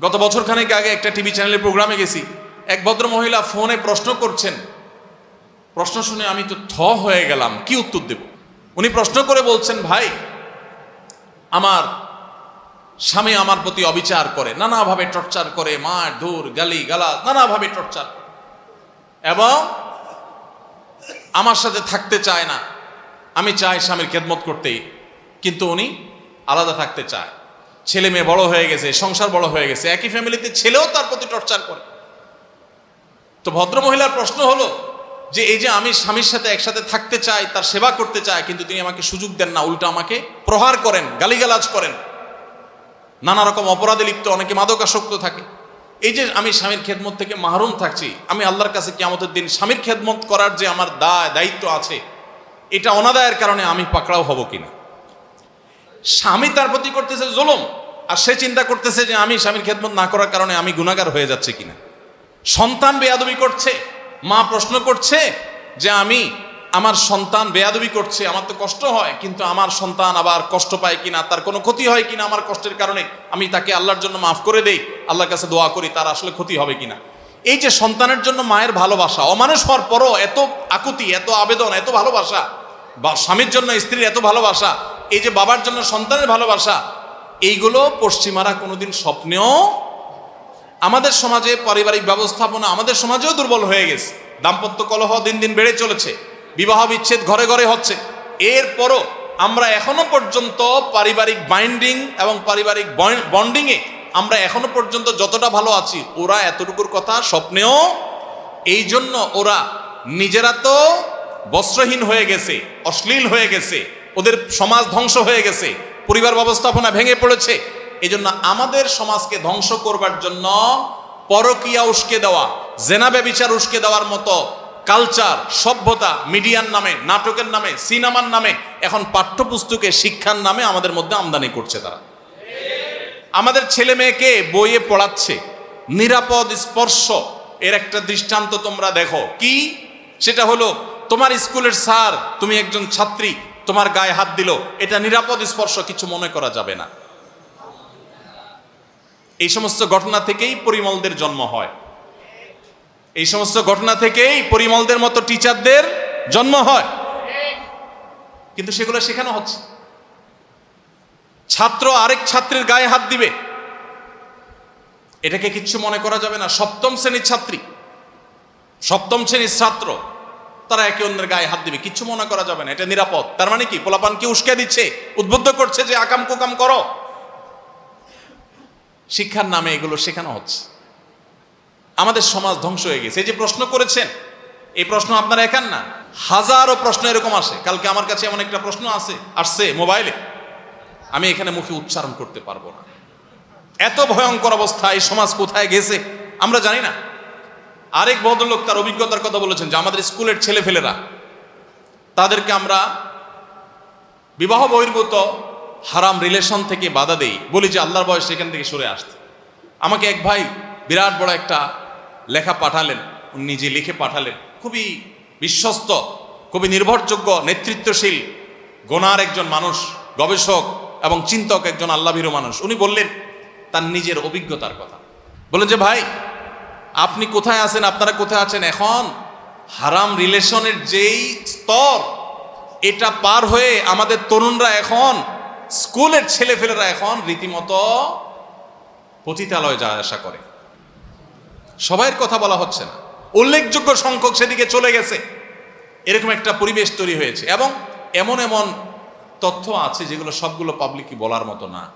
গত বছর খানেক আগে একটা টিভি চ্যানেলের প্রোগ্রামে গেছি। এক ভদ্র মহিলা ফোনে প্রশ্ন করছেন। প্রশ্ন শুনে আমি তো থ হয়ে গেলাম, কি উত্তর দেব? উনি প্রশ্ন করে বলছেন, ভাই, আমার স্বামী আমার প্রতি অবিচার করে, নানাভাবে টর্চার করে, মার, ধুর, গালি গালা নানাভাবে টর্চার। এবং আমার সাথে থাকতে চায় না। আমি চাই স্বামীর খেদমত করতেই, কিন্তু উনি আলাদা থাকতে চায়। ছেলে মেয়ে বড় হয়ে গেছে, সংসার বড় হয়ে গেছে, একই ফ্যামিলিতে ছেলেও তার প্রতি টর্চার করে। তো ভদ্র মহিলার প্রশ্ন হলো যে, এই যে আমি স্বামীর সাথে একসাথে থাকতে চাই, তার সেবা করতে চাই, কিন্তু তিনি আমাকে সুযোগ দেন না, উল্টো আমাকে প্রহার করেন, গালিগালাজ করেন। নানা রকম অপরাধে লিপ্ত, অনেকে মাদকাসক্ত থাকে। এই যে আমি স্বামীর খেদমত থেকে মাহরুম থাকছি, আমি আল্লাহর কাছে কিয়ামতের দিন স্বামীর খেদমত করার যে আমার দায়, দায়িত্ব আছে, এটা অনাদায়ের কারণে আমি পাকড়াও হব কিনা? স্বামী তার প্রতি করতেছে জুলুম। আর সে চিন্তা করতেছে যে আমি স্বামীর খেদমত না করার কারণে আমি গুণাগার হয়ে যাচ্ছে কিনা। সন্তান বেয়াদবি করছে। মা প্রশ্ন করছে যে আমি আমার সন্তান বেয়াদবি করছে, আমার তো কষ্ট হয়, কিন্তু আমার সন্তান আবার কষ্ট পায় কিনা, তার কোনো ক্ষতি হয় কিনা আমার কষ্টের কারণে, আমি তাকে আল্লাহর জন্য মাফ করে দেই, আল্লাহর কাছে দোয়া করি, তার আসলে ক্ষতি হবে কিনা। এই যে সন্তানের জন্য মায়ের ভালোবাসা, অমানুষ হওয়ার পরও এত আকুতি, এত আবেদন, এত ভালোবাসা, বা স্বামীর জন্য স্ত্রীর এত ভালোবাসা, এই যে বাবার জন্য সন্তানের ভালোবাসা এইগুলো পশ্চিমারা কোনোদিন স্বপ্নেও আমাদের সমাজে পারিবারিক ব্যবস্থাপনা আমাদের সমাজেও দুর্বল হয়ে গেছে। দাম্পত্য কলহ দিন দিন বেড়ে চলেছে। বিবাহ বিচ্ছেদ ঘরে ঘরে হচ্ছে। এরপরও আমরা এখনও পর্যন্ত পারিবারিক বাইন্ডিং এবং পারিবারিক বন্ডিংয়ে আমরা এখনও পর্যন্ত যতটা ভালো আছি, ওরা এতটুকুর কথা স্বপ্নেও এই জন্য ওরা নিজেরা তো বস্ত্রহীন হয়ে গেছে, অশ্লীল হয়ে গেছে, ওদের সমাজ ধ্বংস হয়ে গেছে। পরিবার ব্যবস্থাপনা ভেঙে পড়েছে। এই আমাদের সমাজকে ধ্বংস করবার জন্য পরকিয়া উস্কে দেওয়া, জেনা ব্যবিচার উস্কে দেওয়ার মতো কালচার, সভ্যতা মিডিয়ার নামে, নাটকের নামে, সিনেমার নামে, এখন পাঠ্যপুস্তকে শিক্ষার নামে আমাদের মধ্যে আমদানি করছে তারা। আমাদের ছেলে মেয়েকে বইয়ে পড়াচ্ছে, নিরাপদ স্পর্শ, এর একটা দৃষ্টান্ত তোমরা দেখো। কি? সেটা হলো, তোমার স্কুলের স্যার, তুমি একজন ছাত্রী তোমার গায়ে হাত দিল, এটা নিরাপদ স্পর্শ কিছু মনে করা যাবে না। এই সমস্ত ঘটনা থেকেই পরিমলদের জন্ম হয়। এই সমস্ত ঘটনা থেকেই পরিমলদের মতো টিচারদের জন্ম হয়। কিন্তু সেগুলো শেখানো হচ্ছে। ছাত্র আরেক ছাত্রের গায়ে হাত দিবে। এটাকে কিচ্ছু মনে করা যাবে না। সপ্তম শ্রেণির ছাত্রী। সপ্তম শ্রেণির ছাত্র। তারা একে অন্যের গায়ে হাত দিবে। কিচ্ছু মনে করা যাবে না, এটা নিরাপদ। তার মানে কি? পোলাপানকে উস্কে দিচ্ছে? উদ্বুদ্ধ করছে যে আকাম কুকাম করো। শিক্ষার নামে এগুলো শেখানো হচ্ছে। আমাদের সমাজ ধ্বংস হয়ে গেছে। এই যে প্রশ্ন করেছেন, এই প্রশ্ন আপনারা একান না। হাজারো প্রশ্ন এরকম আসে। কালকে আমার কাছে এমন একটা প্রশ্ন আছে, আসছে মোবাইলে। আমি এখানে মুখে উচ্চারণ করতে পারব না। এত ভয়ঙ্কর অবস্থা এই সমাজ কোথায় গেছে, আমরা জানি না। আরেক ভদ্রলোক তার অভিজ্ঞতার কথা বলেছেন যে আমাদের স্কুলের ছেলেফেলেরা, তাদেরকে আমরা বিবাহ বহির্ভূত হারাম রিলেশন থেকে বাধা দেই। বলি যে আল্লাহর বয়স সেখান থেকে সরে আসতে আমাকে এক ভাই বিরাট বড় একটা লেখা পাঠালেন নিজে লিখে পাঠালেন। খুবই বিশ্বস্ত, খুবই নির্ভরযোগ্য, নেতৃত্বশীল, গোনার একজন মানুষ, গবেষক এবং চিন্তক একজন আল্লাভীরু মানুষ। উনি বললেন, তার নিজের অভিজ্ঞতার কথা। বলেন যে, ভাই আপনি কোথায় আছেন? আপনারা কোথায় আছেন? এখন হারাম রিলেশনের যেই স্তর, এটা পার হয়ে আমাদের তরুণরা এখন, স্কুলের ছেলেফেলেরা এখন রীতিমতো পতিতালয় যাওয়া আসা করে। সবাইয়ের কথা বলা হচ্ছে না। উল্লেখযোগ্য সংখ্যক সেদিকে চলে গেছে। এরকম একটা পরিবেশ তৈরি হয়েছে এবং এমন এমন তথ্য আছে যেগুলো সবগুলো পাবলিকই বলার মতো না।